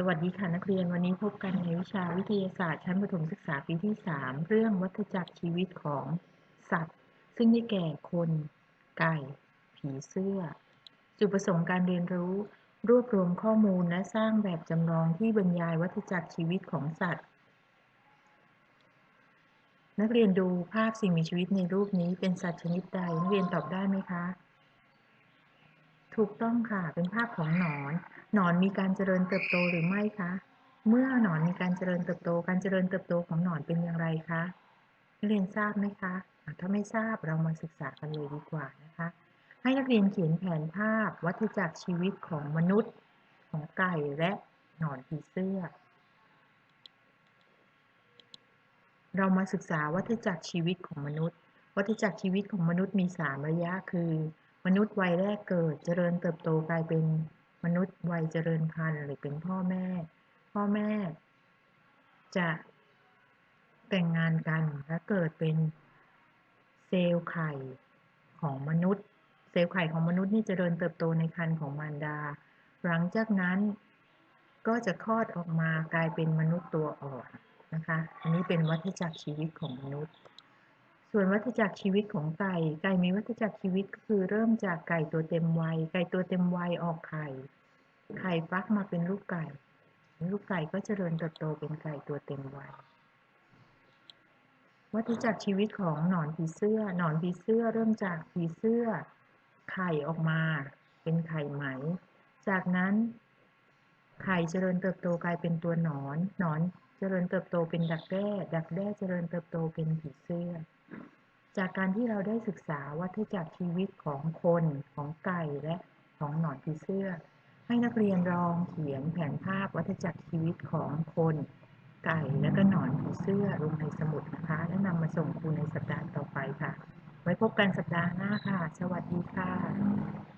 สวัสดีค่ะนักเรียนวันนี้พบกันในวิชาวิทยาศาสตร์ชั้นประถมศึกษาปีที่ 3 เรื่องวัฏจักรชีวิตของสัตว์ ซึ่งได้แก่คน ไก่ ผีเสื้อ จุดประสงค์การเรียนรู้ รวบรวมข้อมูลและสร้างแบบจำลองที่บรรยายวัฏจักรชีวิตของสัตว์ นักเรียนดูภาพสิ่งมีชีวิตในรูปนี้เป็นสัตว์ชนิดใดนักเรียนตอบได้ไหมคะ ถูกต้องค่ะ เป็นภาพของหนอน หนอนมีการเจริญเติบโตหรือไม่คะ เมื่อหนอนมีการเจริญเติบโต การเจริญเติบโตของหนอนเป็นอย่างไรคะนักเรียนทราบไหมคะ ถ้าไม่ทราบเรามาศึกษากันเลยดีกว่านะคะ ให้นักเรียนเขียนแผนภาพวัฏจักรชีวิตของมนุษย์ ของไก่และหนอนผีเสื้อ เรามาศึกษาวัฏจักรชีวิตของมนุษย์ วัฏจักรชีวิตของมนุษย์มี 3 ระยะคือ มนุษย์วัยแรกเกิดเจริญเติบโตกลายเป็นมนุษย์วัยเจริญพันธุ์หรือเป็นพ่อแม่ พ่อแม่ จะแต่งงานกันและเกิดเป็นเซลล์ไข่ของมนุษย์ เซลล์ไข่ของมนุษย์นี่เจริญเติบโตในครรภ์ของมารดา หลังจากนั้นก็จะคลอดออกมากลายเป็นมนุษย์ตัวอ่อนนะคะ อันนี้เป็นวัฏจักรชีวิตของมนุษย์ ส่วนวัฏจักรชีวิตของไก่ ไก่มีวัฏจักรชีวิตก็คือเริ่มจากไก่ตัวเต็มวัย ไก่ตัวเต็มวัยออกไข่ ไข่ฟักมาเป็นลูกไก่ ลูกไก่ก็เจริญเติบโตเป็นไก่ตัวเต็มวัย วัฏจักรชีวิตของหนอนผีเสื้อ หนอนผีเสื้อเริ่มจากผีเสื้อ ไข่ออกมา เป็นไข่ไหม จากนั้น ไข่เจริญเติบโตกลายเป็นตัวหนอน หนอนเจริญเติบโตเป็นดักแด้ ดักแด้เจริญเติบโตเป็นผีเสื้อ จากการที่เราได้ศึกษาวัฏจักรชีวิตของคนของไก่และของหนอนผีเสื้อ ให้นักเรียนลองเขียนแผนภาพวัฏจักรชีวิตของคน ไก่และก็หนอนผีเสื้อลงในสมุดนะคะ และนำมาส่งครูในสัปดาห์ต่อไปค่ะ ไว้พบกันสัปดาห์หน้าค่ะ สวัสดีค่ะ